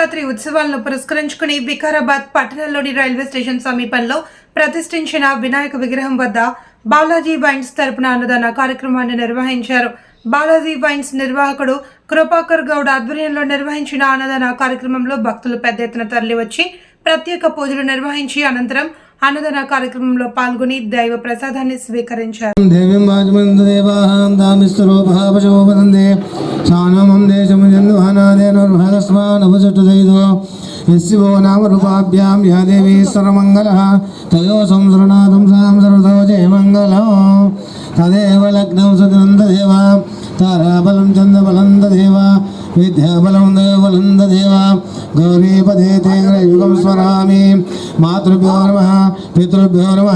శివరాత్రి ఉత్సవాలను పురస్కరించుకుని వికారాబాద్ పట్టణంలోని రైల్వే స్టేషన్ సమీపంలో ప్రతిష్ఠించిన వినాయక విగ్రహం వద్ద బాలాజీ వైన్స్ తరపున అన్నదాన కార్యక్రమాన్ని నిర్వహించారు. బాలాజీ వైన్స్ నిర్వాహకుడు కృపాకర్ గౌడ్ ఆధ్వర్యంలో నిర్వహించిన అన్నదాన కార్యక్రమంలో భక్తులు పెద్ద ఎత్తున తరలివచ్చి ప్రత్యేక పూజలు నిర్వహించి అనంతరం అన్నదాన కార్యక్రమంలో పాల్గొని దైవ ప్రసాదాన్ని స్వీకరించారు. దేవీం వాజమందేవాహాం దామిస్తరూపహాపశో వదందే సానమం దేశముజన్వానాదేనుర్భగస్మానభుజటుదైదో యస్యవో నామ రూపాభ్యాం యా దేవీ సర్వమంగళः తయో సంసృణాతుం సాం సర్వతో జయమంగళం తదేవ లగ్నం సతినందదేవ తారాబలం చంద్రబలం దదేవ విద్యాబలం దేవబలం దేవ గౌరీపదే తే యుగం స్మరామి మాతృభ్యో నమ పితృభ్యో నమ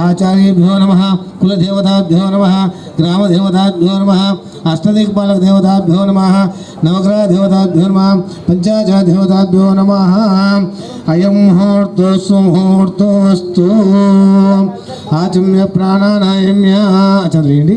ఆచార్యభ్యో నమ కులదేవతాభ్యో నమ గ్రామదేవతాభ్యో నమ అష్టదిక్పాలక దేవతాభ్యో నమ నవగ్రహ దేవతాభ్యో నమ పంచాచర దేవతాభ్యో నమ అయం ముహూర్తోస్సు ముహూర్తోస్తు ఆచమ్య ప్రాణానాయమ్య చదివేయండి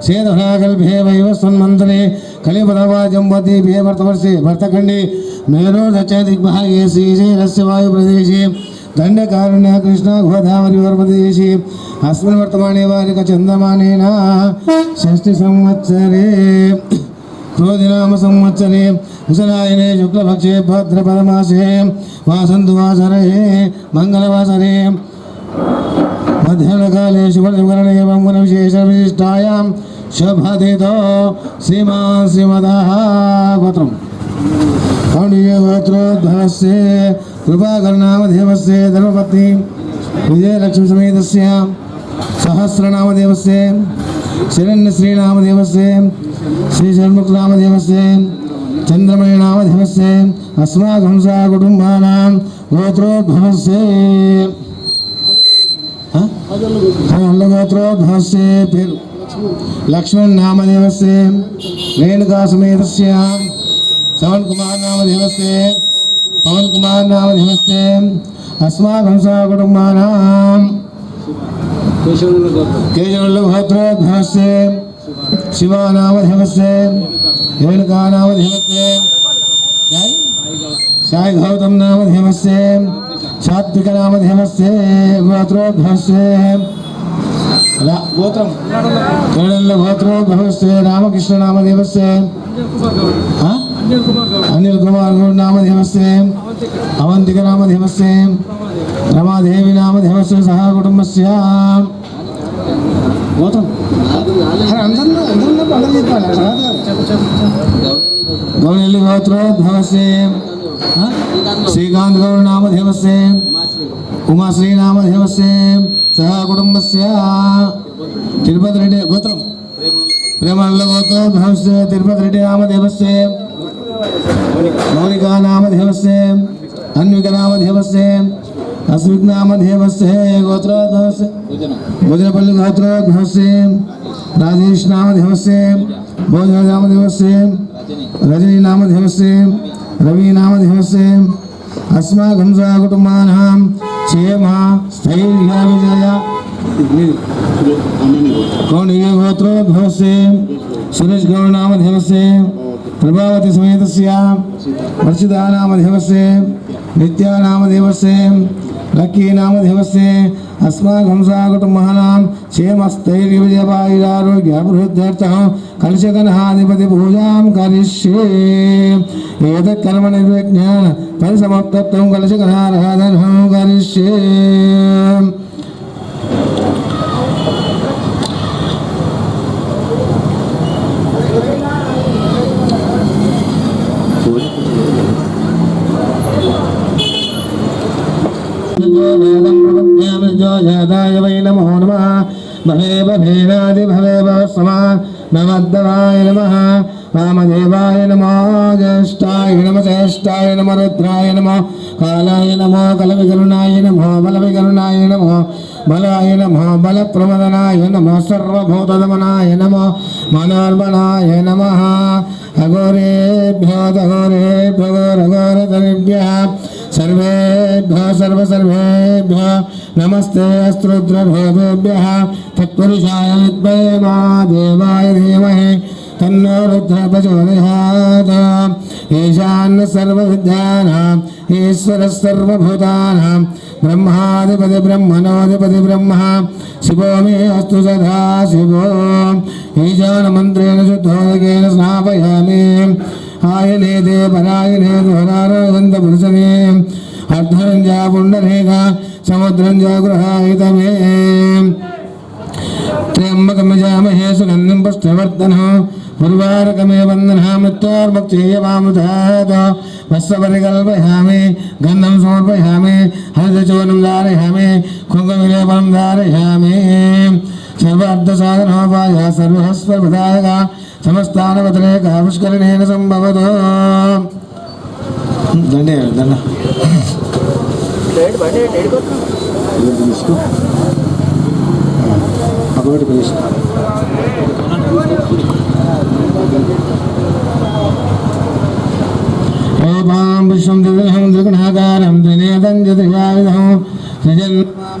వైవ సన్మంతరే కలిపదవాజంవతి భే భర్తవర్షే భర్తఖండే మేరో దచ దిగ్భాగే శ్రీశైలస్య వాయుప్రదేశే దండకారుణ్య కృష్ణ గోదావరి వర్మదేశే అస్మిన్ వర్తమానే వారిక చందమానేన షష్ఠి సంవత్సరే క్రోధినామ సంవత్సరే విశలాయనే శుక్లపక్షే భద్రపదమాసే వాసంతు వాసరే మంగళవాసరే मध्याह्नकाले शुभनिर्वरणे एवं गुणविशेषविशिष्टायां शभदितो सीमा श्रीमदः पत्रम् कौण्डीयगोत्रोद्भवस्य कृपाकरणामदेवस्य धर्मपत्नी विजयलक्ष्मीसमेतस्य सहस्रनामदेवस्य शरण्यश्रीनामदेवस्य श्रीषण्मुखनामदेवस्य चन्द्रमणिनामदेवस्य अस्माकं सा कुटुम्बानां गोत्रोद्भवस्य। సా పేరు. లక్ష్మణ్ నామదేవస్య రేణుకా సమేతస్య శ్రవణ్ కుమార్ నామదేవస్య పవన్ కుమార్ నామదేవస్య అస్మాకం సా కుటుంబానాం కేశవల్లభద్రోద్భవస్య శివానామధేమస్య రేణుకానామధేమస్య సాయి? సాయి గౌతమ్ నామధేమస్య సాత్వికనామధేమస్య గోత్రోద్భవస్య. గోత్రం. కేడల్ల గోత్రోద్భవస్య రామకృష్ణ నామదేవస్య అనిల్ కుమార్ గౌడ్ నామధేమస్య అవంతిక నామధేమస్య రమాదేవి నామధేమస్య సహా కుటుంబస్య గోత్రం. అందరూ అందరూ అందరూ చెప్పాలి గౌరెల్లి గోత్ర ఆ? శ్రీకాంత్ గౌడ్ నామధేమస్య ఉమాశ్రీ నామధేమస్య సహా కుటుంబస్య తిరుపతి రెడ్డి గోత్రం ప్రేమల్ల గోత్రోద్భవస్య తిరుపతి రెడ్డి నామధేమస్య మౌనికా నామధేమస్య అన్విక నామధేమస్య అస్మిక్ నామధేమస్య గోత్రోద్భవస్య భోజనపల్లి గోత్రోద్భవస్య రాజేష్ నామధేమస్య భోజన నామధేమస్య రజనీ నామధేమస్య రవి నామధేమస్య అస్మాకం సా కుటుంబానాం క్షేమ స్థైర్య విజయ కౌండియ గోత్రోద్భవస్య సురేష్ గౌడ్ నామధేమస్య ప్రభావతి సమేతస్య వర్షితా నామధేమస్య నిత్యా నామధేమస్య లక్కీ నామధేమస్య అస్మాకం సా కుటుంబానాం క్షేమస్థైర్యవిజయపాయురారోగ్యాభివృద్ధ్యర్థం కలుషకనహాధిపతి పూజాం కరిష్యే. ఏతత్ కర్మ నిర్విజ్ఞాన పరిసమాప్తత్వం కలుషకనారాధనం కరిష్యే. भार्गवाय नमः वामदेवाय नमो ज्येष्ठाय नम श्रेष्ठाय नम रुद्राय नमो कालाय नमो कलविकरुणाय नमो बलविकरुणाय नमो बलाय नमो बलप्रमदनाय नमो सर्वभूतदमनाय नमो मनोर्मणाय नमः अघोरेभ्यो दघोरेभ्यो रघोरधनिभ्यः सर्वेभ्यो, सर्वसर्वेभ्यो, नमस्ते अस्त्रुद्रभेदेभ्यः तत्पुरुषाय विद्महे देवाय धीमहि, तन्नो रुद्रः प्रचोदयात् ईशान्य सर्वविद्यानाम्, ईश्वरः सर्वभूतानां ब्रह्माधिपति ब्रह्म, शिवो मे अस्तु सदा शिवो। ईशानमन्त्रेण शुद्धोदकेन स्नापयामि। ആയലേ ദേവരായലേ ഘോരാരോദന്ത പുരുഷനേ. അർദ്ധരഞ്ജ പുണ്ഡരേഖ, സമുദ്രഞ്ജ ഗൃഹായുധമേ. ത്രയംബകമിജാമഹേ സുഗന്ധം പുഷ്ടവർദ്ധനോ. गुरुवारकमे वन्दना मृत्योर्मुक्त्येयमामृतात् वस्त्रपरिकल्पयामि गन्धं समर्पयामि हरितचूर्णं धारयामि कुङ्कुमिलेपनं धारयामि శైవార్థసాధనోపాయ సర్వహస్వదాయక సమస్థానవతనే కాపుష్కరణేన సంభవదు దండే దండ. అటువంటి ప్రదేశం. రూపాం విశ్వం త్రిదృహం త్రిగుణాకారం త్రినేతం చతుర్యావిధం త్రిజన్మామ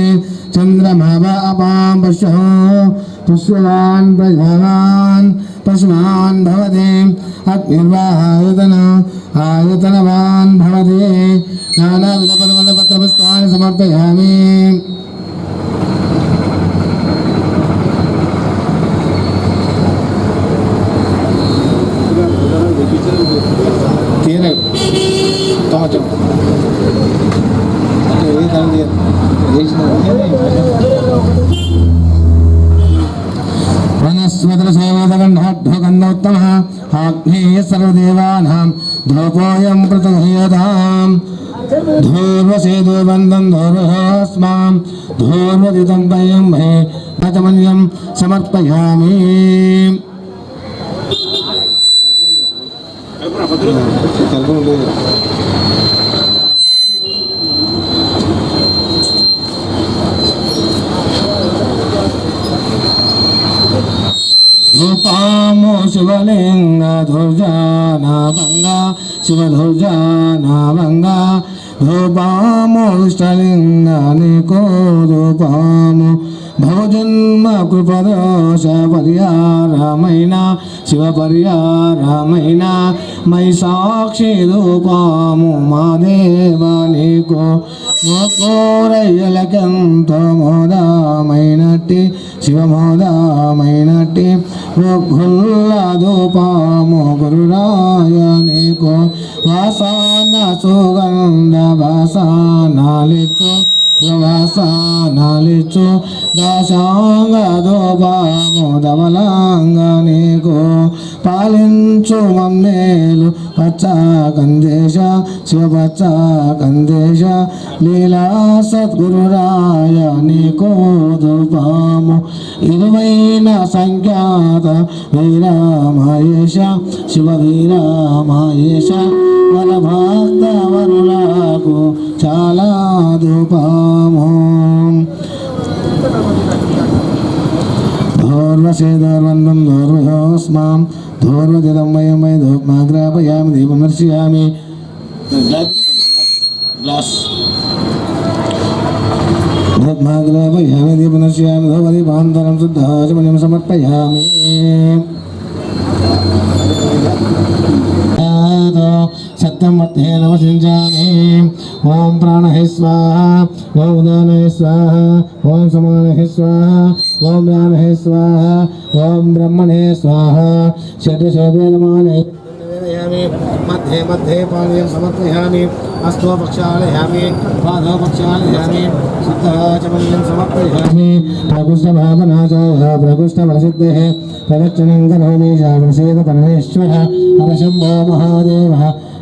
चन्द्रमा वा अपां पुष्पः पुष्पवान् प्रजावान् पुष्मान् भवति अग्निर्वाहायतनो आयतनवान् भवति नानाविधपदमलपत्रपुष्पाणि समर्पयामि దేవానాం ధ్రువోయం పృథుహ్యతాం ధూర్వసేదో వందం ధూర్వస్మాం ధూర్వదితం వయం మే గతమన్యం సమర్పయామి కల్పన లేదు రూపాము శివలింగ దుర్జానాభంగ శివదుర్జానాభంగ రూపాము ఇష్టలింగ నీకో రూపాము. భవజన్మ కృపదోష పర్యారమైన శివ పర్యారమైన మై సాక్షి రూపాము మా దేవ నీకో. మోకోరయ్యలకెంతో మోదామైనట్టి శివమోదామైనట్టి మృగ్గుల్లదూపాము గురురాయ నీకో వాసాన సుగంధ వాసానాలిచ్చు వాసానాలిచ్చు దాశాంగ దోపాము ధవలాంగ పాలించు మమ్మేలు పచ్చ కందేశ శివ పచ్చ కందేశ లీలా సద్గురురాయ నీకో దూపాము ఇరువైన సంఖ్యాత వీరామాయేష శివ వీరామాయేష వర భక్త వరులకు చాలా ధూపము ధూర్వసేధర్వందం ధూర్వయోస్మాం ధూర్వజదం వయం వై ధూప్మాగ్రాపయామి దీపమర్శయామి. గ్లాస్. ధూప్మాగ్రాపయామి దీపమర్శయామి ధూపదీపాంతరం శుద్ధాచమయం సమర్పయామి. ต रक्तं मध्ये नवसिञ्चामि ॐ प्राणः स्वाहा, ॐ उदानः स्वाहा, ॐ समानः स्वाहा, ॐ ज्ञानः स्वाहा, ॐ ब्रह्मणे स्वाहा। षड्शोभेदमाने मध्ये मध्ये पानीयं समर्पयामि हस्तो प्रक्षालयामि पादौ प्रक्षालयामि शुद्धः च मल्यं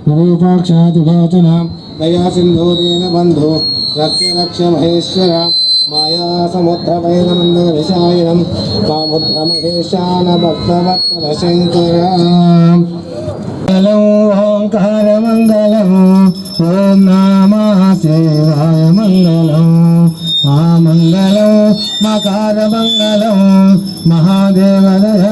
विरूपाक्षातिलोचन दया सिन्धूरेण बन्धो रक्ष रक्ष महेश्वर माया समुद्रवैनमन्दविशायनं मामुद्रमहेशान भक्तवत्सल शङ्कर मङ्गलं ओङ्कारमङ्गलम् ॐ नमः शिवाय मङ्गलम् महामङ्गलं मकारमङ्गलं महादेवदय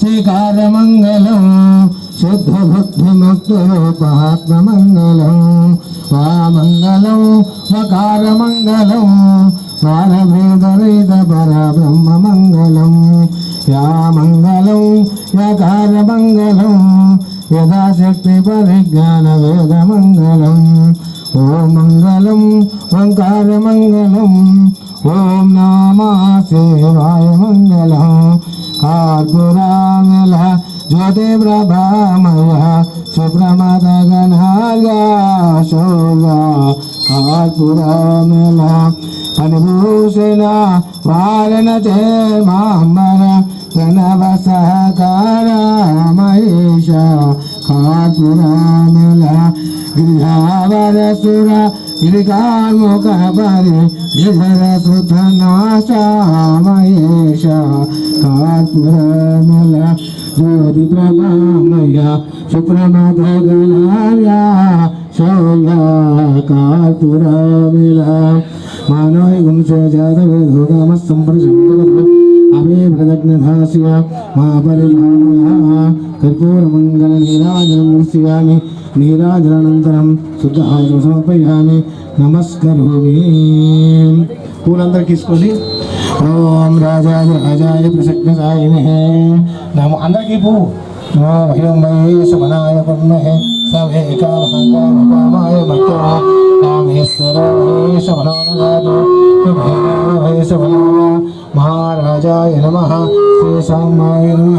శ్రీకారమంగళం శుద్ధబుద్ధిముక్తరూపాత్మమంగళం వామంగళం వకారమంగళం వారభేదరైత పరబ్రహ్మమంగళం యామంగళం యకారమంగళం యథాశక్తి పరిజ్ఞాన వేదమంగళం ఓం మంగళం ఓంకారమంగళం ఓం నామా సేవాయ మంగళం కార్పురాంగుల జ్యోతి ప్రభామయ శుభ్రమదగణార్గా శోగా కార్పురాంగుల పరిభూషణ వారణ చేమాంబర ప్రణవ సహకార మహేష కార్పురాంగుల गिरिधावर सुर गिरिकार मुख बरे गिरधर सुत नाशा महेश कात्मल ज्योति प्रभामय सुप्रमद गलार्या शौला जातवे धोगामस्सं प्रशंभवत् प्रदग्नधास्य महापरिभावया कर्पूरमङ्गलनीराजनं दर्शयामि నీరాజనానంతరం శుద్ధ ఆహారం సమర్పయామి నమస్కరోమి పూలందరూ తీసుకోండి ఓం రాజాయ రాజాయ ప్రసక్త సాయినే నమ అందరికీ పువ్వు నమో భయం మహేశమనాయ పద్మహే సమే కామకామాయ మతో కామేశ్వరేశమనోనగాదు మహేశమనాయ మహారాజాయ నమ శ్రీ సామాయ నమ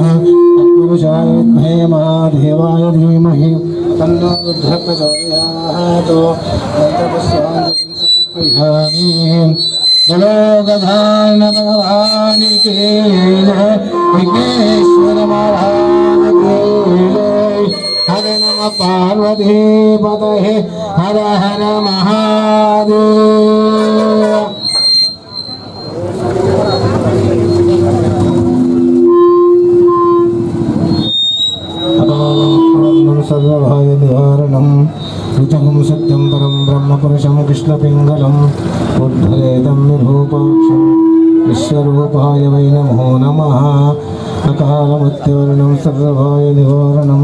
తత్పురుషాయ విద్మహే మహాదేవాయ ధీమహి తన్నో రుద్ర ప్రచోదయాత్ మంత్రపుష్పాంజలిం సమర్పయామి జలోగధాన భగవాని కే జయ విఘ్నేశ్వర మహారాజ కే జయ హర నమ పార్వతీ పతహే హర హర మహాదేవ అపారం సర్వభాయ నివారణం రుచకం సత్యం పరం బ్రహ్మపురుషం కృష్ణపింగళం ఉద్ధరేదం నిరూపాక్షం విశ్వరూపాయ వై నమో నమ అకాలమత్యవర్ణం సర్వభాయ నివారణం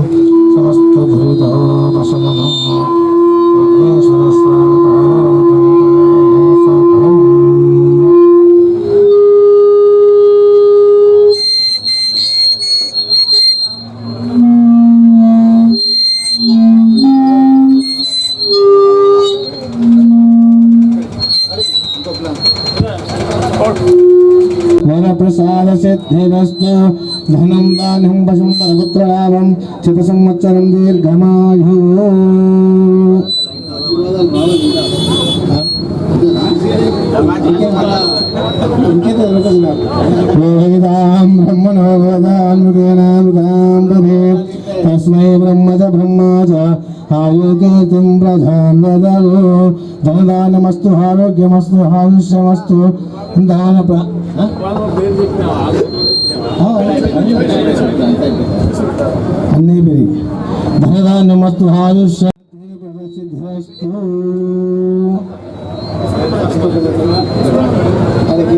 సమస్తభూతోపశమనం వరప్రసాద సిద్ధిరస్తు ధనం దానం పశుం పరపుత్రలాభం చిత సంవత్సరం దీర్ఘమాయు వేదాం तस्मै ब्रह्म च ब्रह्म च आयोगीतिं धनदानमस्तु आरोग्यमस्तु आयुष्यमस्तु। दान धनदानमस्तु आयुष्य ಅದಕ್ಕೆ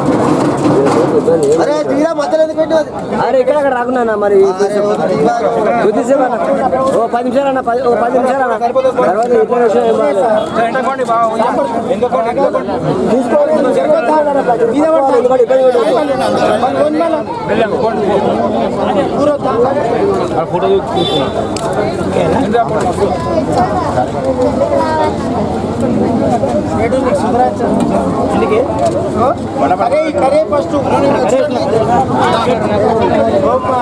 అరే తీరా మధ్యలో ఎందుకు పెట్టి అరే ఇక్కడ అక్కడ రాకున్నా మరి కొద్దిసేపు అన్న ఓ పది నిమిషాలు అన్న పది ఓ పది నిమిషాలు అన్న తర్వాత ఇట్లా విషయం ఏం బాగాలేదు. తీసుకోండి. करे करे ಫಸ್ಟ್ ಹೋಗ್ಪಾ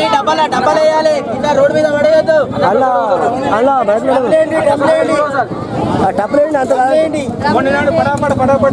అన్ని డబ్బాల డబ్బాలు వేయాలి కింద రోడ్డు మీద పడేయద్దు. అలా అలా డబ్బులేండి అంత కాదండి పడాపడ పడాపడ